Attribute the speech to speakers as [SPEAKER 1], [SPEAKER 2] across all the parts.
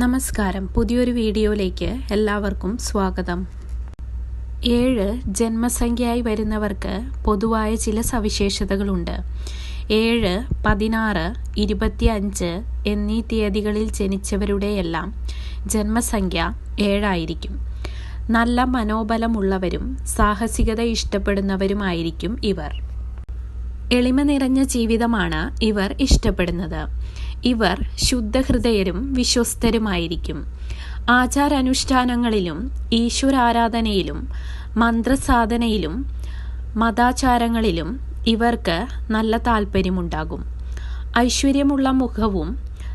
[SPEAKER 1] നമസ്കാരം. പുതിയൊരു വീഡിയോയിലേക്ക് എല്ലാവർക്കും സ്വാഗതം. ഏഴ് ജന്മസംഖ്യയായി വരുന്നവർക്ക് പൊതുവായ ചില സവിശേഷതകളുണ്ട്. ഏഴ് പതിനാറ് ഇരുപത്തിയഞ്ച് എന്നീ തീയതികളിൽ ജനിച്ചവരുടെയെല്ലാം ജന്മസംഖ്യ ഏഴായിരിക്കും. നല്ല മനോബലമുള്ളവരും സാഹസികത ഇഷ്ടപ്പെടുന്നവരുമായിരിക്കും ഇവർ. എളിമ നിറഞ്ഞ ജീവിതമാണ് ഇവർ ഇഷ്ടപ്പെടുന്നത്. ഇവർ ശുദ്ധഹൃദയരും വിശ്വസ്തരുമായിരിക്കും. ആചാരാനുഷ്ഠാനങ്ങളിലും ഈശ്വരാരാധനയിലും മന്ത്രസാധനയിലും മതാചാരങ്ങളിലും ഇവർക്ക് നല്ല താല്പര്യമുണ്ടാകും ഐശ്വര്യമുള്ള മുഖവും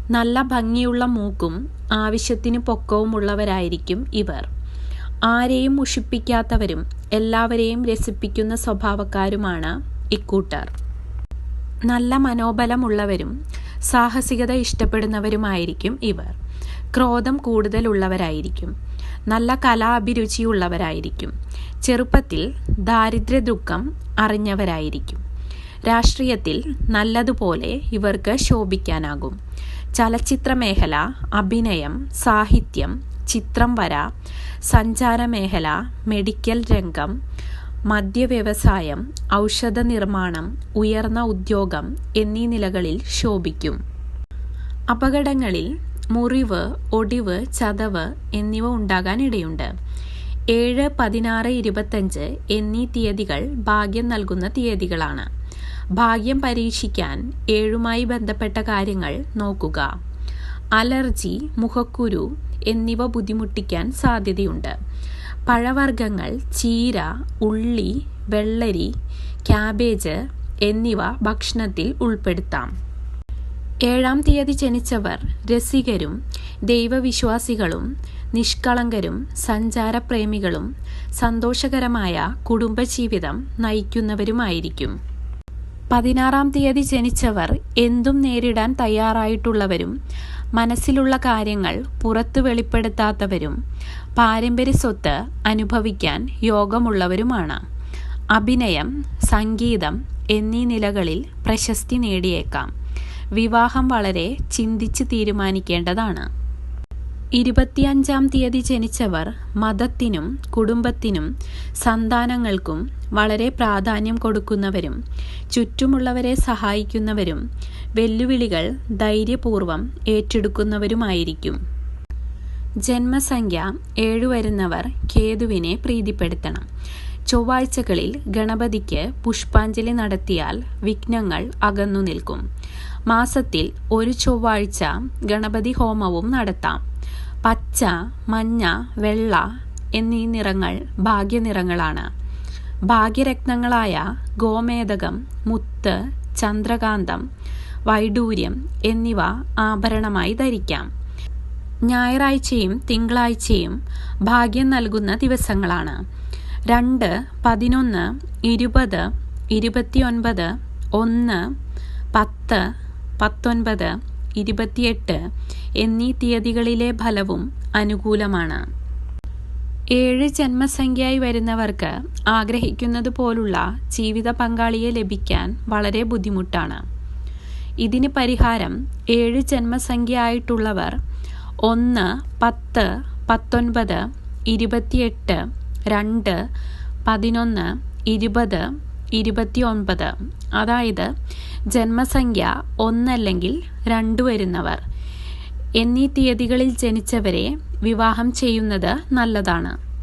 [SPEAKER 1] നല്ല ഭംഗിയുള്ള മൂക്കും ആവശ്യത്തിന് പൊക്കവുമുള്ളവരായിരിക്കും ഇവർ. ആരെയും മുഷിപ്പിക്കാത്തവരും എല്ലാവരെയും രസിപ്പിക്കുന്ന സ്വഭാവക്കാരുമാണ് ഇക്കൂട്ടർ. നല്ല മനോബലമുള്ളവരും സാഹസികത ഇഷ്ടപ്പെടുന്നവരുമായിരിക്കും ഇവർ. ക്രോധം കൂടുതലുള്ളവരായിരിക്കും. നല്ല കലാഭിരുചിയുള്ളവരായിരിക്കും. ചെറുപ്പത്തിൽ ദാരിദ്ര്യ ദുഃഖം അറിഞ്ഞവരായിരിക്കും. രാഷ്ട്രീയത്തിൽ നല്ലതുപോലെ ഇവർക്ക് ശോഭിക്കാനാകും. ചലച്ചിത്ര മേഖല അഭിനയം സാഹിത്യം ചിത്രം വര സഞ്ചാര മേഖല മെഡിക്കൽ രംഗം മദ്യവ്യവസായം ഔഷധ നിർമ്മാണം ഉയർന്ന ഉദ്യോഗം എന്നീ നിലകളിൽ ശോഭിക്കും. അപകടങ്ങളിൽ മുറിവ് ഒടിവ് ചതവ് എന്നിവ ഉണ്ടാകാനിടയുണ്ട്. ഏഴ് പതിനാറ് ഇരുപത്തഞ്ച് എന്നീ തീയതികൾ ഭാഗ്യം നൽകുന്ന തീയതികളാണ്. ഭാഗ്യം പരീക്ഷിക്കാൻ ഏഴുമായി ബന്ധപ്പെട്ട കാര്യങ്ങൾ നോക്കുക. അലർജി മുഖക്കുരു എന്നിവ ബുദ്ധിമുട്ടിക്കാൻ സാധ്യതയുണ്ട്. പഴവർഗങ്ങൾ ചീര ഉള്ളി വെള്ളരി ക്യാബേജ് എന്നിവ ഭക്ഷണത്തിൽ ഉൾപ്പെടുത്താം. ഏഴാം തീയതി ജനിച്ചവർ രസികരും ദൈവവിശ്വാസികളും നിഷ്കളങ്കരും സഞ്ചാരപ്രേമികളും സന്തോഷകരമായ കുടുംബജീവിതം നയിക്കുന്നവരുമായിരിക്കും. പതിനാറാം തീയതി ജനിച്ചവർ എന്തും നേരിടാൻ തയ്യാറായിട്ടുള്ളവരും മനസ്സിലുള്ള കാര്യങ്ങൾ പുറത്തു വെളിപ്പെടുത്താത്തവരും പാരമ്പര്യ സ്വത്ത് അനുഭവിക്കാൻ യോഗമുള്ളവരുമാണ്. അഭിനയം സംഗീതം എന്നീ നിലകളിൽ പ്രശസ്തി നേടിയേക്കാം. വിവാഹം വളരെ ചിന്തിച്ച് തീരുമാനിക്കേണ്ടതാണ്. ഇരുപത്തിയഞ്ചാം തീയതി ജനിച്ചവർ മതത്തിനും കുടുംബത്തിനും സന്താനങ്ങൾക്കും വളരെ പ്രാധാന്യം കൊടുക്കുന്നവരും ചുറ്റുമുള്ളവരെ സഹായിക്കുന്നവരും വെല്ലുവിളികൾ ധൈര്യപൂർവം ഏറ്റെടുക്കുന്നവരുമായിരിക്കും. ജന്മസംഖ്യ ഏഴു വരുന്നവർ കേതുവിനെ പ്രീതിപ്പെടുത്തണം. ചൊവ്വാഴ്ചകളിൽ ഗണപതിക്ക് പുഷ്പാഞ്ജലി നടത്തിയാൽ വിഘ്നങ്ങൾ അകന്നു നിൽക്കും. മാസത്തിൽ ഒരു ചൊവ്വാഴ്ച ഗണപതി ഹോമവും നടത്താം. പച്ച മഞ്ഞ വെള്ള എന്നീ നിറങ്ങൾ ഭാഗ്യനിറങ്ങളാണ്. ഭാഗ്യരത്നങ്ങളായ ഗോമേതകം മുത്ത് ചന്ദ്രകാന്തം വൈഡൂര്യം എന്നിവ ആഭരണമായി ധരിക്കാം. ഞായറാഴ്ചയും തിങ്കളാഴ്ചയും ഭാഗ്യം നൽകുന്ന ദിവസങ്ങളാണ്. രണ്ട് പതിനൊന്ന് ഇരുപത് ഇരുപത്തിയൊൻപത് ഒന്ന് പത്ത് പത്തൊൻപത് ഇരുപത്തിയെട്ട് എന്നീ തീയതികളിലെ ഫലവും അനുകൂലമാണ്. ഏഴ് ജന്മസംഖ്യയായി വരുന്നവർക്ക് ആഗ്രഹിക്കുന്നത് പോലുള്ള ജീവിത പങ്കാളിയെ ലഭിക്കാൻ വളരെ ബുദ്ധിമുട്ടാണ്. ഇതിന് പരിഹാരം ഏഴ് ജന്മസംഖ്യ ആയിട്ടുള്ളവർ ഒന്ന് പത്ത് പത്തൊൻപത് ഇരുപത്തിയെട്ട് രണ്ട് പതിനൊന്ന് ഇരുപത് ഇരുപത്തിയൊൻപത്. അതായത് ജന്മസംഖ്യ ഒന്നല്ലെങ്കിൽ രണ്ട് വരുന്നവർ. എന്നീ തീയതികളിൽ ജനിച്ചവരെ വിവാഹം ചെയ്യുന്നത് നല്ലതാണ്.